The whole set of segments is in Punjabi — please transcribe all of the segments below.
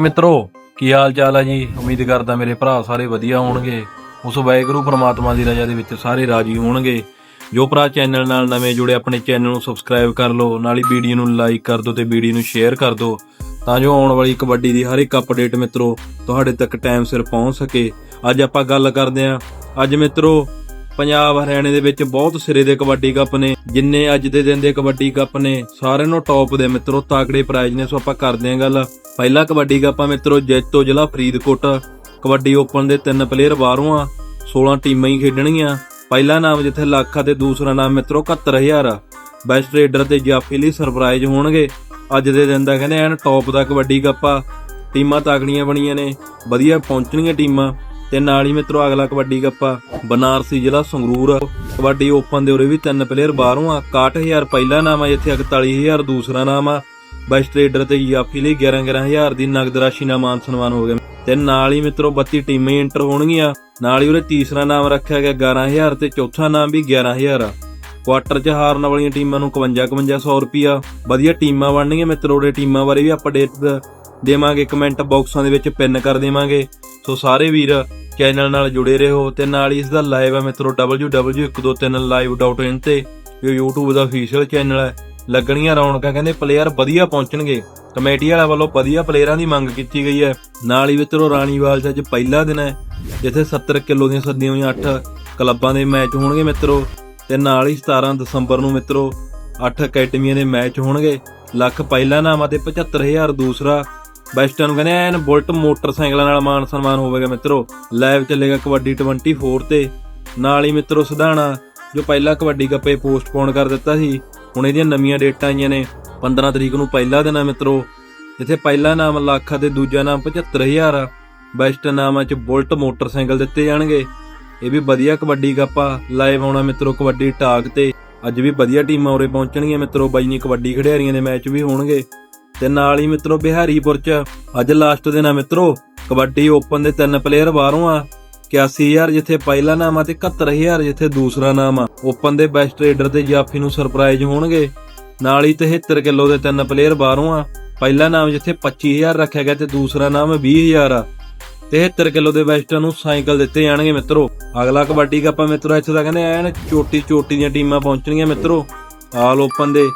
ਕਿ ਮਿੱਤਰੋ, ਕੀ ਹਾਲ ਚਾਲ ਹੈ ਜੀ? ਉਮੀਦ ਕਰਦਾ ਮੇਰੇ ਭਰਾ ਸਾਰੇ ਵਧੀਆ ਹੋਣਗੇ। ਉਸ ਵਾਹਿਗੁਰੂ ਪ੍ਰਮਾਤਮਾ ਦੀ ਰਜ਼ਾ ਦੇ ਵਿੱਚ ਸਾਰੇ ਰਾਜੀ ਹੋਣਗੇ। ਜੋ ਭਰਾ ਚੈਨਲ ਨਾਲ ਨਵੇਂ ਜੁੜੇ, ਆਪਣੇ ਚੈਨਲ ਨੂੰ ਸਬਸਕ੍ਰਾਈਬ ਕਰ ਲਓ, ਨਾਲ ਹੀ ਵੀਡੀਓ ਨੂੰ ਲਾਈਕ ਕਰ ਦਿਓ ਤੇ ਵੀਡੀਓ ਨੂੰ ਸ਼ੇਅਰ ਕਰ ਦਿਓ, ਤਾਂ ਜੋ ਆਉਣ ਵਾਲੀ ਕਬੱਡੀ ਦੀ ਹਰ ਇੱਕ ਅਪਡੇਟ ਮਿੱਤਰੋ, ਤੁਹਾਡੇ ਤੱਕ ਟਾਈਮ ਸਿਰ ਪਹੁੰਚ ਸਕੇ। ਅੱਜ ਆਪਾਂ ਗੱਲ ਕਰਦੇ ਹਾਂ। ਅੱਜ ਮਿੱਤਰੋ ਪੰਜਾਬ ਹਰਿਆਣੇ ਦੇ ਵਿੱਚ ਬਹੁਤ ਸਿਰੇ ਦੇ ਕਬੱਡੀ ਕੱਪ ਨੇ, ਜਿੰਨੇ ਅੱਜ ਦੇ ਦਿਨ ਦੇ ਕਬੱਡੀ ਕੱਪ ਨੇ, ਸਾਰਿਆਂ ਨੂੰ ਟੌਪ ਦੇ ਮਿੱਤਰੋ, ਤਾਕੜੇ ਪ੍ਰਾਈਜ਼ ਨੇ, ਸੋ ਆਪਾਂ ਕਰਦੇ ਹਾਂ ਗੱਲ। ਪਹਿਲਾ ਕਬੱਡੀ ਕੱਪ ਆ ਮਿੱਤਰੋ, ਜੈਤੋ ਜ਼ਿਲ੍ਹਾ ਫਰੀਦਕੋਟ। ਕਬੱਡੀ ਓਪਨ ਦੇ ਤਿੰਨ ਪਲੇਅਰ ਬਾਹਰੋਂ ਆ 16 ਟੀਮਾਂ ਹੀ ਖੇਡਣਗੀਆਂ। ਪਹਿਲਾ ਨਾਮ ਜਿੱਥੇ ਲੱਖ ਆ ਤੇ ਦੂਸਰਾ ਨਾਮ ਮਿੱਤਰੋ 71000 ਆ। ਬੈਸਟ ਰੇਡਰ ਤੇ ਜਾਫੀ ਲਈ ਸਰਪ੍ਰਾਈਜ਼ ਹੋਣਗੇ। ਅੱਜ ਦੇ ਦਿਨ ਦਾ ਕਹਿੰਦੇ ਐਨ ਟੌਪ ਦਾ ਕਬੱਡੀ ਕੱਪ ਆ। ਟੀਮਾਂ ਤਾਕੜੀਆਂ ਬਣੀਆਂ ਨੇ, ਵਧੀਆ ਪਹੁੰਚਣੀਆਂ ਟੀਮਾਂ। ਤੇ ਨਾਲ ਹੀ ਮਿੱਤਰੋ ਅਗਲਾ ਕਬੱਡੀ ਕੱਪ ਆ ਬਨਾਰਸੀ ਜ਼ਿਲ੍ਹਾ ਸੰਗਰੂਰ। ਕਬੱਡੀ ਓਪਨ ਦੇ ਉਰੇ ਵੀ ਤਿੰਨ ਪਲੇਅਰ ਬਾਹਰੋਂ ਆ। 61000 ਪਹਿਲਾ ਨਾਮ ਆ ਜਿੱਥੇ 41000 ਦੂਸਰਾ ਨਾਮ ਆ। ਬੈਸਟ ਰੇਡਰ ਤੇ ਜਾਫੀ ਲਈ 11 11000 ਦੀ ਨਗਦ ਰਾਸ਼ੀ ਨਾਲ ਮਾਨ ਸਨਮਾਨ ਹੋ ਗਿਆ। ਤੇ ਨਾਲ ਹੀ ਮਿੱਤਰੋ 32 ਟੀਮਾਂ ਹੀ ਹੋਣਗੀਆਂ। ਨਾਲ ਹੀ ਉਹਦੇ ਤੀਸਰਾ ਨਾਮ ਰੱਖਿਆ ਗਿਆ 11000 ਤੇ ਚੌਥਾ ਨਾਮ ਵੀ 11000 ਆ। ਕੁਆਟਰ 'ਚ ਹਾਰਨ ਵਾਲੀਆਂ ਟੀਮਾਂ ਨੂੰ 51 5100 ਰੁਪਿਆ ਵਧੀਆ ਟੀਮਾਂ ਬਣਨਗੀਆਂ ਮਿੱਤਰੋ ਦੇ ਟੀਮਾਂ ਬਾਰੇ ਵੀ ਅਪਡੇਟ ਦੇਵਾਂਗੇ। ਕਮੈਂਟ ਬਾਕਸਾਂ ਦੇ ਵਿੱਚ ਪਿੰਨ ਕਰ ਦੇਵਾਂਗੇ। ਸੋ ਸਾਰੇ ਵੀਰ ਚੈਨਲ ਨਾਲ ਜੁੜੇ ਰਹੋ ਤੇ ਨਾਲ ਹੀ ਇਸ ਦਾ ਲਾਈਵ ਹੈ ਮਿੱਤਰੋ www.123live.in ਤੇ। ਇਹ YouTube ਦਾ ਅਫੀਸ਼ੀਅਲ ਚੈਨਲ ਹੈ। ਲੱਗਣੀਆਂ ਰੌਣਕਾਂ ਕਹਿੰਦੇ ਪਲੇਅਰ ਵਧੀਆ ਪਹੁੰਚਣਗੇ। ਕਮੇਟੀ ਵਾਲਾ ਵੱਲੋਂ ਵਧੀਆ ਪਲੇਅਰਾਂ ਦੀ ਮੰਗ ਕੀਤੀ ਗਈ ਹੈ। ਨਾਲ ਹੀ ਮਿੱਤਰੋ ਰਾਣੀਵਾਲ 'ਚ ਅੱਜ ਪਹਿਲਾ ਦਿਨ ਹੈ, ਜਿੱਥੇ 70 ਕਿਲੋ ਦੀਆਂ ਸੱਦੀਆਂ ਹੋਈਆਂ 8 ਕਲੱਬਾਂ ਦੇ ਮੈਚ ਹੋਣਗੇ ਮਿੱਤਰੋ। ਤੇ ਨਾਲ ਹੀ 17 ਦਸੰਬਰ ਨੂੰ ਮਿੱਤਰੋ 8 ਅਕੈਡਮੀਆਂ ਦੇ ਮੈਚ ਹੋਣਗੇ। ਲੱਖ ਪਹਿਲਾ ਨਾਮ ਆ ਤੇ 75000 ਦੂਸਰਾ ਬੈਸਟਾਂ ਨੂੰ ਕਹਿੰਦੇ ਐਨ ਬੁਲਟ ਮੋਟਰਸਾਈਕਲਾਂ ਨਾਲ ਮਾਨ ਸਨਮਾਨ ਹੋਵੇਗਾ ਮਿੱਤਰੋ। ਲਾਈਵ ਚੱਲੇਗਾ ਕਬੱਡੀ 24 ਤੇ। ਨਾਲ ਹੀ ਮਿੱਤਰੋ ਸਿਧਾਣਾ, ਜੋ ਪਹਿਲਾ ਕਬੱਡੀ ਕੱਪੇ ਪੋਸਟਪੋਨ ਕਰ ਦਿੱਤਾ ਸੀ, ਹੁਣ ਇਹਦੀਆਂ ਨਵੀਆਂ ਡੇਟਾਂ ਆਈਆਂ ਨੇ। 15 ਤਰੀਕ ਨੂੰ ਪਹਿਲਾ ਦਿਨ ਹੈ ਮਿੱਤਰੋ। ਜਿੱਥੇ ਪਹਿਲਾ ਨਾਮ ਲੱਖ ਤੇ ਦੂਜਾ ਨਾਮ 75000 ਆ। ਬੈਸਟ ਨਾਮਾਂ 'ਚ ਬੁਲਟ ਮੋਟਰਸਾਈਕਲ ਦਿੱਤੇ ਜਾਣਗੇ। ਇਹ ਵੀ ਵਧੀਆ ਕਬੱਡੀ ਕੱਪ ਆ ਲਾਈਵ ਆਉਣਾ ਮਿੱਤਰੋ ਕਬੱਡੀ ਟਾਕ ਤੇ। ਅੱਜ ਵੀ ਵਧੀਆ ਟੀਮਾਂ ਉਰੇ ਪਹੁੰਚਣਗੀਆਂ ਮਿੱਤਰੋ। ਬਾਈ ਨਹੀਂ ਕਬੱਡੀ ਖਿਡਾਰੀਆਂ ਦੇ ਮੈਚ ਵੀ ਹੋਣਗੇ। ਤੇ ਨਾਲ ਹੀ ਮਿੱਤਰੋ ਬਿਹਾਰੀਪੁਰ 'ਚ ਅੱਜ ਲਾਸਟ ਦਿਨ ਆ ਮਿੱਤਰੋ, ਕਬੱਡੀ ਓਪਨ ਦੇ ਤਿੰਨ ਪਲੇਅਰ ਬਾਹਰੋਂ ਆ 81000 ਜਿੱਥੇ ਪਹਿਲਾ ਨਾਮ ਆ ਤੇ 71000 ਜਿੱਥੇ ਦੂਸਰਾ ਨਾਮ ਆ। ਓਪਨ ਦੇ ਬੈਸਟ ਰੇਡਰ ਤੇ ਜਾਫੀ ਨੂੰ ਸਰਪ੍ਰਾਈਜ਼ ਹੋਣਗੇ। ਨਾਲ ਹੀ 73 ਕਿਲੋ ਦੇ ਤਿੰਨ ਪਲੇਅਰ ਬਾਹਰੋਂ ਆ, ਪਹਿਲਾ ਨਾਮ ਜਿੱਥੇ 25000 ਰੱਖਿਆ ਗਿਆ ਤੇ ਦੂਸਰਾ ਨਾਮ 20000 ਆ। 73 ਕਿਲੋ ਦੇ ਬੈਸਟਾਂ ਨੂੰ ਸਾਈਕਲ ਦਿੱਤੇ ਜਾਣਗੇ ਮਿੱਤਰੋ। ਅਗਲਾ ਕਬੱਡੀ ਕੱਪ ਆ ਮਿੱਤਰੋ, ਇੱਥੇ ਤਾਂ ਕਹਿੰਦੇ ਐਨ ਚੋਟੀ ਚੋਟੀ ਦੀਆਂ ਟੀਮਾਂ ਪਹੁੰਚਣਗੀਆਂ ਮਿੱਤਰੋ। ਆਲ ਓਪਨ ਦੇ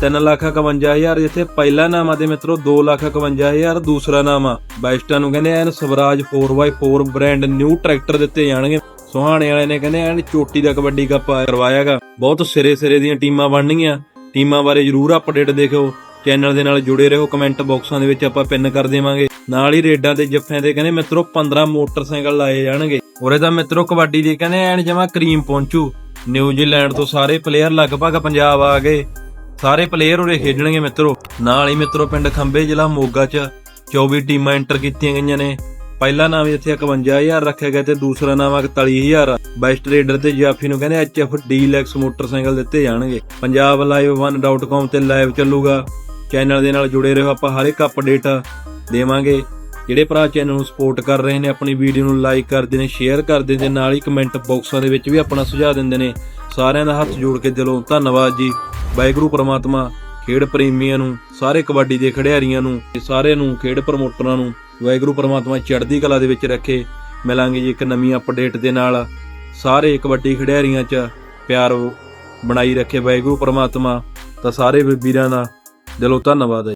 351000 ਜਿੱਥੇ ਪਹਿਲਾ ਨਾਮ ਆ ਤੇ ਮਿੱਤਰੋ 251000 ਦੂਸਰਾ ਨਾਮ। ਆ ਬੈਸਟਾਂ ਨੂੰ ਕਹਿੰਦੇ ਐਨ Swaraj 4x4 brand new tractor ਦਿੱਤੇ ਜਾਣਗੇ। ਸੁਹਾਣੇ ਵਾਲੇ ਨੇ ਕਹਿੰਦੇ ਐਨ ਚੋਟੀ ਦਾ ਕਬੱਡੀ ਕੱਪ ਕਰਵਾਇਆਗਾ। ਬਹੁਤ ਸਿਰੇ ਸਿਰੇ ਦੀਆਂ ਟੀਮਾਂ ਬਣਨਗੀਆਂ। ਟੀਮਾਂ ਬਾਰੇ ਜਰੂਰ ਅਪਡੇਟ ਦੇਖਿਓ। ਚੈਨਲ ਦੇ ਨਾਲ ਜੁੜੇ ਰਹੋ। ਕਮੈਂਟ ਬਾਕਸਾਂ ਦੇ ਵਿੱਚ ਆਪਾਂ ਪਿੰਨ ਕਰ ਦੇਵਾਂਗੇ। ਨਾਲ ਹੀ ਰੇਡਾਂ ਤੇ ਜੱਫਿਆਂ ਤੇ ਕਹਿੰਦੇ ਮਿੱਤਰੋ 15 ਮੋਟਰਸਾਈਕਲ ਲਾਏ ਜਾਣਗੇ। ਉਰੇ ਤਾਂ ਮਿੱਤਰੋ ਕਬੱਡੀ ਦੀ ਕਹਿੰਦੇ ਐਨ ਜਮਾ ਕਰੀਮ ਪਹੁੰਚੂ। ਨਿਊਜ਼ੀਲੈਂਡ ਤੋਂ ਸਾਰੇ ਪਲੇਅਰ ਲਗਭਗ ਪੰਜਾਬ ਆ ਗਏ। ਸਾਰੇ ਪਲੇਅਰ ਉਰੇ ਖੇਡਣਗੇ ਮਿੱਤਰੋ। ਨਾਲ ਹੀ ਮਿੱਤਰੋ ਪਿੰਡ ਖੰਬੇ ਜ਼ਿਲ੍ਹਾ ਮੋਗਾ 'ਚ 24 ਟੀਮਾਂ ਐਂਟਰ ਕੀਤੀਆਂ ਗਈਆਂ ਨੇ। ਪਹਿਲਾ ਨਾਮ ਜਿੱਥੇ 51000 ਰੱਖਿਆ ਗਿਆ ਤੇ ਦੂਸਰਾ ਨਾਮ 41000 ਬੈਸਟ ਰੇਡਰ ਤੇ ਜਾਫੀ ਨੂੰ ਕਹਿੰਦੇ ਐਚਐਫ ਡੀਲੈਕਸ ਮੋਟਰਸਾਈਕਲ ਦਿੱਤੇ ਜਾਣਗੇ। ਪੰਜਾਬ ਲਾਈਵ 1.com ਤੇ ਲਾਈਵ ਚੱਲੂਗਾ। ਚੈਨਲ ਦੇ ਨਾਲ ਜੁੜੇ ਰਹੋ ਆਪਾਂ ਹਰ ਇੱਕ ਅਪਡੇਟ ਦੇਵਾਂਗੇ। ਜਿਹੜੇ ਭਰਾ ਚੈਨਲ ਨੂੰ ਸਪੋਰਟ ਕਰ ਰਹੇ ਨੇ, ਆਪਣੀ ਵੀਡੀਓ ਨੂੰ ਲਾਈਕ ਕਰਦੇ ਨੇ ਸ਼ੇਅਰ ਕਰਦੇ ਨੇ, ਨਾਲ ਹੀ ਕਮੈਂਟ ਬਾਕਸਾਂ ਦੇ ਵਿੱਚ ਵੀ ਆਪਣਾ ਸੁਝਾਅ ਦਿੰਦੇ ਨੇ। ਸਾਰਿਆਂ ਦਾ ਹੱਥ ਜੋੜ ਕੇ ਦਿਲੋਂ ਧੰਨਵਾਦ ਜੀ। ਵਾਹਿਗੁਰੂ ਪ੍ਰਮਾਤਮਾ ਖੇਡ ਪ੍ਰੇਮੀਆਂ ਨੂੰ, ਸਾਰੇ ਕਬੱਡੀ ਦੇ ਖਿਡਾਰੀਆਂ ਨੂੰ, ਤੇ ਸਾਰਿਆਂ ਨੂੰ, ਖੇਡ ਪ੍ਰਮੋਟਰਾਂ ਨੂੰ, ਵਾਹਿਗੁਰੂ ਪ੍ਰਮਾਤਮਾ ਚੜ੍ਹਦੀ ਕਲਾ ਦੇ ਵਿੱਚ ਰੱਖੇ। ਮਿਲਾਂਗੇ ਜੀ ਇੱਕ ਨਵੀਂ ਅਪਡੇਟ ਦੇ ਨਾਲ। ਸਾਰੇ ਕਬੱਡੀ ਖਿਡਾਰੀਆਂ 'ਚ ਪਿਆਰ ਬਣਾਈ ਰੱਖੇ ਵਾਹਿਗੁਰੂ ਪ੍ਰਮਾਤਮਾ। ਤਾਂ ਸਾਰੇ ਵੀਰਾਂ ਦਾ ਦਿਲੋਂ ਧੰਨਵਾਦ ਹੈ।